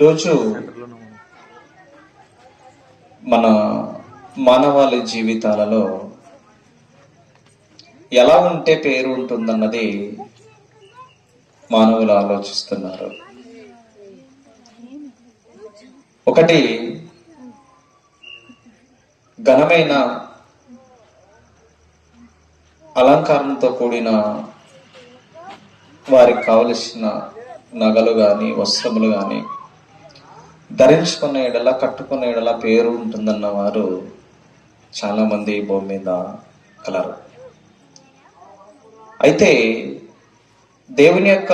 ఈరోజు మన మానవాళి జీవితాలలో ఎలా ఉంటే పేరు ఉంటుందన్నది మానవులు ఆలోచిస్తున్నారు. ఒకటి ఘనమైన అలంకారంతో కూడిన వారికి కావలసిన నగలు కానీ వస్త్రములు కానీ ధరించుకున్న ఎడల కట్టుకున్న ఎడల పేరు ఉంటుందన్న వారు చాలామంది భూమి మీద కలరు. అయితే దేవుని యొక్క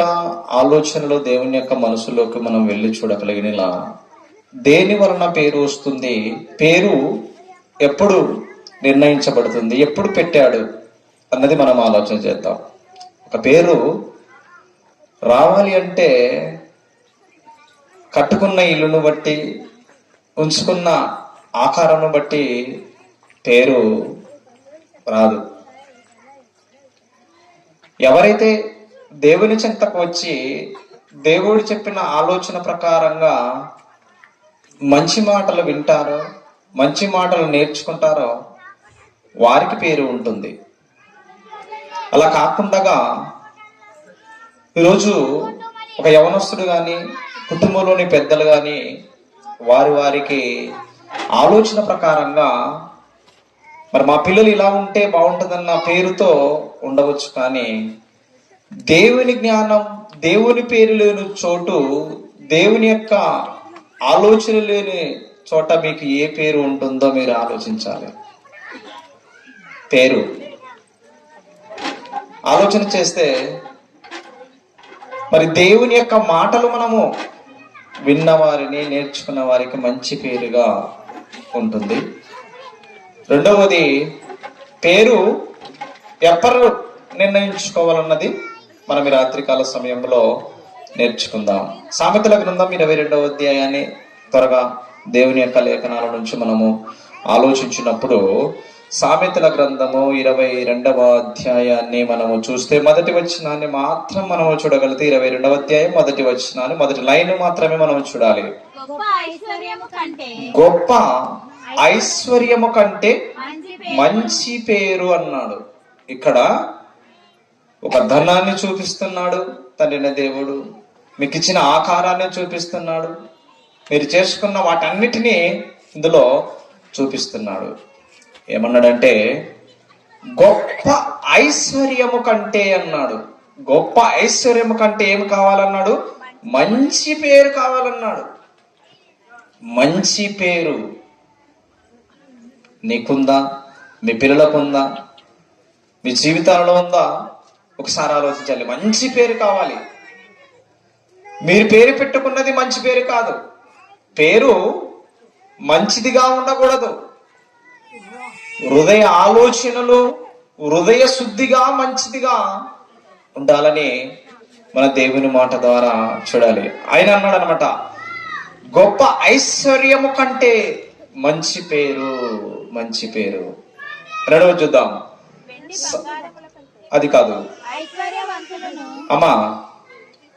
ఆలోచనలో దేవుని యొక్క మనసులోకి మనం వెళ్ళి చూడగలిగినలా దేని వలన పేరు వస్తుంది? పేరు ఎప్పుడు నిర్ణయించబడుతుంది? ఎప్పుడు పెట్టాడు? అన్నది మనం ఆలోచన చేద్దాం. ఒక పేరు రావాలి అంటే కట్టుకున్న ఇల్లును బట్టి ఉంచుకున్న ఆకారంను బట్టి పేరు రాదు. ఎవరైతే దేవుని చింతకు వచ్చి దేవుడు చెప్పిన ఆలోచన ప్రకారంగా మంచి మాటలు వింటారో మంచి మాటలు నేర్చుకుంటారో వారికి పేరు ఉంటుంది. అలా కాకుండా ఈరోజు ఒక యవనస్తుడు కానీ కుటుంబంలోని పెద్దలు కానీ వారి వారికి ఆలోచన ప్రకారంగా మరి మా పిల్లలు ఇలా ఉంటే బాగుంటుందన్న పేరుతో ఉండవచ్చు కానీ దేవుని జ్ఞానం దేవుని పేరు లేని చోటు దేవుని యొక్క ఆలోచన లేని చోట మీకు ఏ పేరు ఉంటుందో మీరు ఆలోచించాలి. పేరు. ఆలోచన చేస్తే మరి దేవుని యొక్క మాటలు మనము విన్నవారిని నేర్చుకున్న వారికి మంచి పేరుగా ఉంటుంది. రెండవది పేరు ఎవరు నిర్ణయించుకోవాలన్నది మనం ఈ రాత్రికాల సమయంలో నేర్చుకుందాం. సామెతల గ్రంథం ఇరవై రెండవ అధ్యాయాన్ని త్వరగా దేవుని యొక్క లేఖనాల నుంచి మనము ఆలోచించినప్పుడు సామెతల గ్రంథము ఇరవై రెండవ అధ్యాయాన్ని మనము చూస్తే మొదటి వచనాన్ని మాత్రం మనము చూడగలిగితే ఇరవై రెండవ అధ్యాయం మొదటి వచనాన్ని మొదటి లైన్ మాత్రమే మనం చూడాలి. గొప్ప ఐశ్వర్యము కంటే మంచి పేరు అన్నాడు. ఇక్కడ ఒక ధనాన్ని చూపిస్తున్నాడు తండ్రిన దేవుడు. మీకు ఇచ్చిన ఆకారాన్ని చూపిస్తున్నాడు. మీరు చేసుకున్న వాటన్నిటినీ ఇందులో చూపిస్తున్నాడు. ఏమన్నాడంటే గొప్ప ఐశ్వర్యము కంటే అన్నాడు. గొప్ప ఐశ్వర్యము కంటే ఏమి కావాలన్నాడు? మంచి పేరు కావాలన్నాడు. మంచి పేరు నీకుందా? మీ పిల్లలకు ఉందా మీ జీవితాలలో ఉందా? ఒకసారి ఆలోచించాలి. మంచి పేరు కావాలి. మీరు పేరు పెట్టుకున్నది మంచి పేరు కాదు. పేరు మంచిదిగా ఉండకూడదు. హృదయ ఆలోచనలు హృదయ శుద్ధిగా మంచిదిగా ఉండాలని మన దేవుని మాట ద్వారా చూడాలి. ఆయన అన్నాడు అనమాట గొప్ప ఐశ్వర్యము కంటే మంచి పేరు మంచి పేరు. రెండవ చూద్దాం. అది కాదు. అమ్మా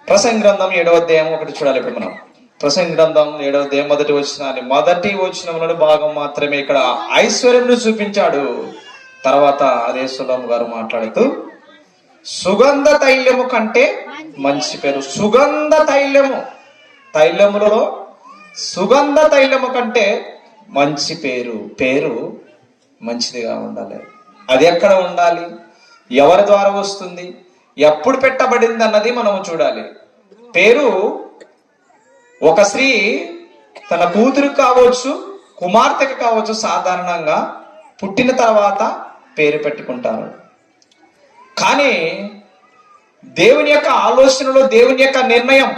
ప్రసంగ గ్రంథం ఏడవ అధ్యాయం ఒకటి చూడాలి ఇప్పుడు మనం. ప్రసంగ గ్రంథం ఏడవ మొదటి వచనాన్ని? మొదటి వచ్చిన భాగం మాత్రమే ఇక్కడ ఐశ్వర్యం చూపించాడు. తర్వాత అదే సులం గారు మాట్లాడుతూ సుగంధ తైలము కంటే మంచి పేరు. సుగంధ తైలము. తైలములలో సుగంధ తైలము కంటే మంచి పేరు. పేరు మంచిదిగా ఉండాలి. అది ఎక్కడ ఉండాలి? ఎవరి ద్వారా వస్తుంది? ఎప్పుడు పెట్టబడింది అన్నది మనము చూడాలి. పేరు ఒక స్త్రీ తన కూతురు కావచ్చు కుమార్తెకు కావచ్చు సాధారణంగా పుట్టిన తర్వాత పేరు పెట్టుకుంటారు. కానీ దేవుని యొక్క ఆలోచనలో దేవుని యొక్క నిర్ణయం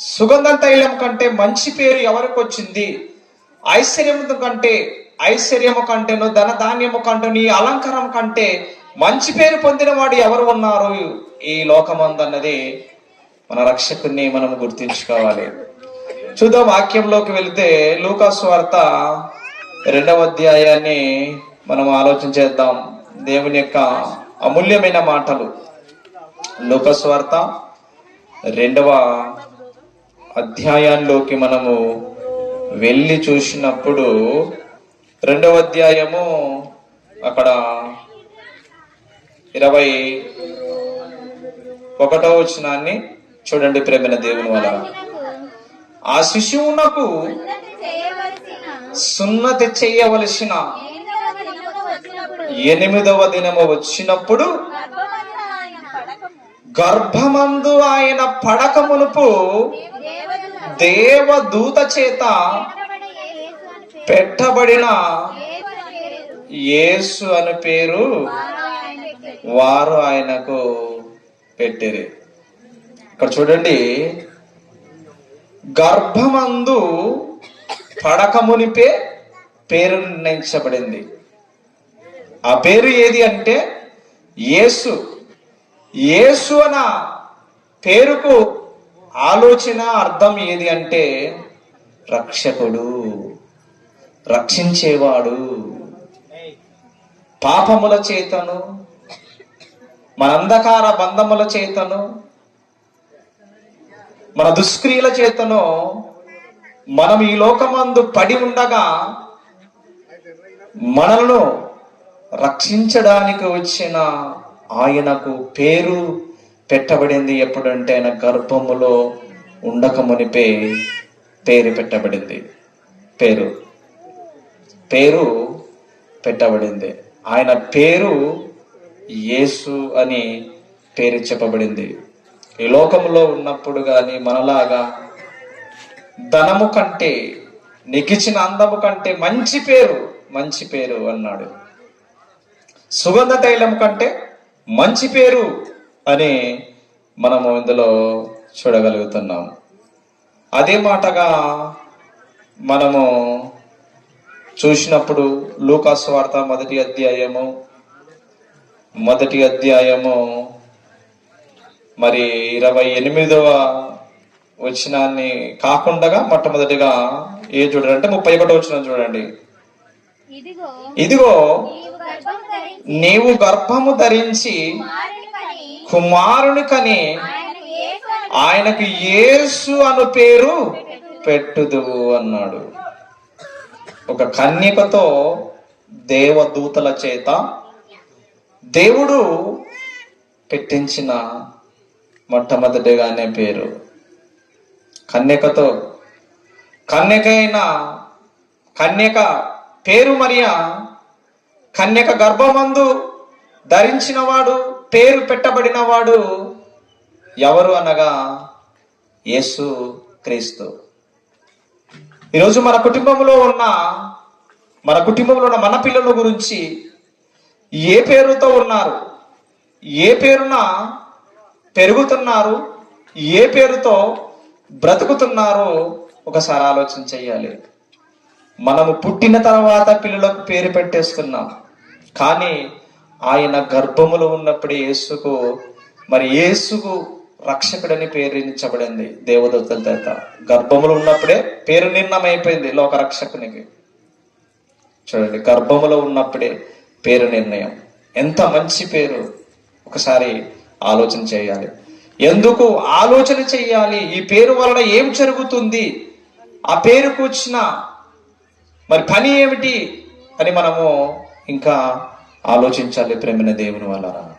సుగంధ తైలం కంటే మంచి పేరు ఎవరికి వచ్చింది? ఐశ్వర్యము కంటే ఐశ్వర్యము కంటేను ధనధాన్యము కంటే కంటేను ఈ అలంకారం కంటే మంచి పేరు పొందిన వాడు ఎవరు ఉన్నారు? ఈ లోకమందన్నది మన రక్షకుని మనం గుర్తించుకోవాలి. చూద్దాం వాక్యంలోకి వెళితే లూకాసు వార్త రెండవ అధ్యాయాన్ని మనం ఆలోచన చేద్దాం. దేవుని యొక్క అమూల్యమైన మాటలు. లూకాసు వార్త రెండవ అధ్యాయాల్లోకి మనము వెళ్ళి చూసినప్పుడు రెండవ అధ్యాయము అక్కడ ఇరవై ఒకటో వచనాన్ని చూడండి ప్రేమైన దేవుని వల్ల ఆ శిశువునకు సున్నతి చేయవలసిన ఎనిమిదవ దినము వచ్చినప్పుడు గర్భమందు ఆయన పడక మునుపు దేవదూత చేత పెట్టబడిన యేసు అని పేరు వారు ఆయనకు ఆయనకు పెట్టిరి. ఇక్కడ చూడండి. గర్భమందు పడకమునిపే పేరు నిర్ణయించబడింది. ఆ పేరు ఏది అంటే యేసు. యేసు అన్న పేరుకు ఆలోచన అర్థం ఏది అంటే రక్షకుడు రక్షించేవాడు. పాపముల చేతను మన అంధకార బంధముల చేతను మన దుష్క్రియల చేతను మనం ఈ లోకమందు పడి ఉండగా మనలను రక్షించడానికి వచ్చిన ఆయనకు పేరు పెట్టబడింది ఎప్పుడంటే ఆయన గర్భములో ఉండక మునిపే పేరు పెట్టబడింది. పేరు. పేరు పెట్టబడింది. ఆయన పేరు యేసు అని పేరు చెప్పబడింది. ఈ లోకంలో ఉన్నప్పుడు గాని మనలాగా ధనము కంటే నికిచిన అందము కంటే మంచి పేరు మంచి పేరు అన్నాడు. సుగంధ తైలం కంటే మంచి పేరు అని మనము ఇందులో చూడగలుగుతున్నాం. అదే మాటగా మనము చూసినప్పుడు లూకాస్ వార్త మొదటి అధ్యాయము మొదటి అధ్యాయము మరి ఇరవై ఎనిమిదవ వచనాన్ని కాకుండా మొట్టమొదటిగా ఏ చూడండి? అంటే ముప్పై ఒకటో వచ్చిన చూడండి. ఇదిగో నీవు గర్భము ధరించి కుమారుని కని ఆయనకు యేసు అని ఆయనకు యేసు అను పేరు పెట్టుదువు అన్నాడు. ఒక కన్యకతో దేవదూతల చేత దేవుడు పెట్టించిన మొట్టమొదటిగానే పేరు. కన్యకతో కన్యకైన కన్యక పేరు మరియా కన్యక గర్భమందు ధరించినవాడు పేరు పెట్టబడినవాడు ఎవరు అనగా యేసు క్రీస్తు. ఈరోజు మన కుటుంబంలో ఉన్న మన కుటుంబంలో ఉన్న మన పిల్లల గురించి ఏ పేరుతో ఉన్నారు? ఏ పేరున పెరుగుతున్నారు ఏ పేరుతో బ్రతుకుతున్నారో ఒకసారి ఆలోచన చెయ్యాలి. మనము పుట్టిన తర్వాత పిల్లలకు పేరు పెట్టేస్తున్నాం. కానీ ఆయన గర్భములో ఉన్నప్పుడే యేసుకు మరి యేసుకు రక్షకుడని పేరించబడింది దేవదూతల చేత గర్భములో ఉన్నప్పుడే పేరు నిర్ణయం అయిపోయింది లోక రక్షకునికి. చూడండి గర్భములో ఉన్నప్పుడే పేరు నిర్ణయం. ఎంత మంచి పేరు. ఒకసారి ఆలోచన చేయాలి. ఎందుకు ఆలోచన చెయ్యాలి ఈ పేరు వలన ఏం జరుగుతుంది? ఆ పేరుకు వచ్చిన మరి పని ఏమిటి? అని మనము ఇంకా ఆలోచించాలి ప్రేమిన దేవుని వలన.